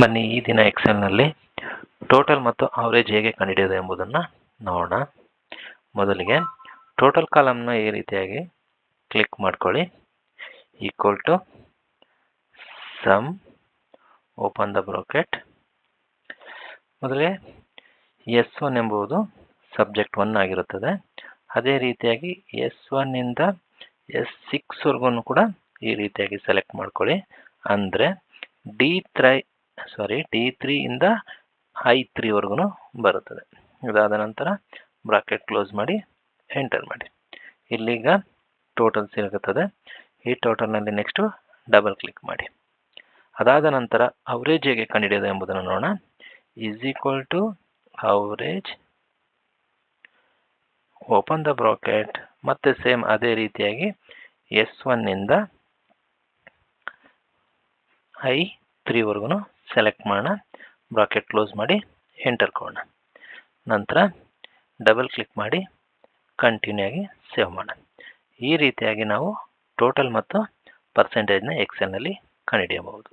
ಬನ್ನಿ ಈ ದಿನ ಎಕ್ಸೆಲ್ನಲ್ಲಿ ಟೋಟಲ್ ಮತ್ತು ಅವರೇಜ್ ಹೇಗೆ ಕಂಡುಹಿಡಿಯೋದು ಎಂಬುದನ್ನು ನೋಡೋಣ. ಮೊದಲಿಗೆ ಟೋಟಲ್ ಕಾಲಮ್ನ ಈ ರೀತಿಯಾಗಿ ಕ್ಲಿಕ್ ಮಾಡ್ಕೊಳ್ಳಿ. Equal to sum open the bracket ಮೊದಲಿಗೆ ಎಸ್ ಒನ್ ಎಂಬುದು ಸಬ್ಜೆಕ್ಟ್ ಒನ್ ಆಗಿರುತ್ತದೆ. ಅದೇ ರೀತಿಯಾಗಿ ಎಸ್ ಒನ್ನಿಂದ ಎಸ್ ಸಿಕ್ಸ್ವರೆಗೂ ಕೂಡ ಈ ರೀತಿಯಾಗಿ ಸೆಲೆಕ್ಟ್ ಮಾಡ್ಕೊಳ್ಳಿ. ಅಂದರೆ ಡಿ ತ್ರೈ ಸಾರಿ ಟಿ ಇಂದ ಐ ತ್ರೀವರೆಗೂ ಬರುತ್ತದೆ. ಇದಾದ ನಂತರ ಬ್ರಾಕೆಟ್ ಕ್ಲೋಸ್ ಮಾಡಿ ಎಂಟರ್ ಮಾಡಿ. ಇಲ್ಲಿಗ ಟೋಟಲ್ ಸಿಗುತ್ತದೆ. ಈ ಟೋಟಲ್ನಲ್ಲಿ ನೆಕ್ಸ್ಟು ಡಬಲ್ ಕ್ಲಿಕ್ ಮಾಡಿ. ಅದಾದ ನಂತರ ಅವರೇಜ್ ಹೇಗೆ ಕಂಡುಹಿಡಿಯೋದು ಎಂಬುದನ್ನು ನೋಡೋಣ. Is equal to average open the bracket ಮತ್ತೆ ಸೇಮ್ ಅದೇ ರೀತಿಯಾಗಿ ಎಸ್ ಒನ್ನಿಂದ ಐ ತ್ರೀವರೆಗೂ ಸೆಲೆಕ್ಟ್ ಮಾಡೋಣ. ಬ್ರಾಕೆಟ್ ಕ್ಲೋಸ್ ಮಾಡಿ ಎಂಟರ್ ಕೊಡೋಣ. ನಂತರ ಡಬಲ್ ಕ್ಲಿಕ್ ಮಾಡಿ ಕಂಟಿನ್ಯೂ ಆಗಿ ಸೇವ್ ಮಾಡೋಣ. ಈ ರೀತಿಯಾಗಿ ನಾವು ಟೋಟಲ್ ಮತ್ತು ಪರ್ಸೆಂಟೇಜ್ನ ಎಕ್ಸೆಲ್ನಲ್ಲಿ ಕಂಡುಹಿಡಿಯಬಹುದು.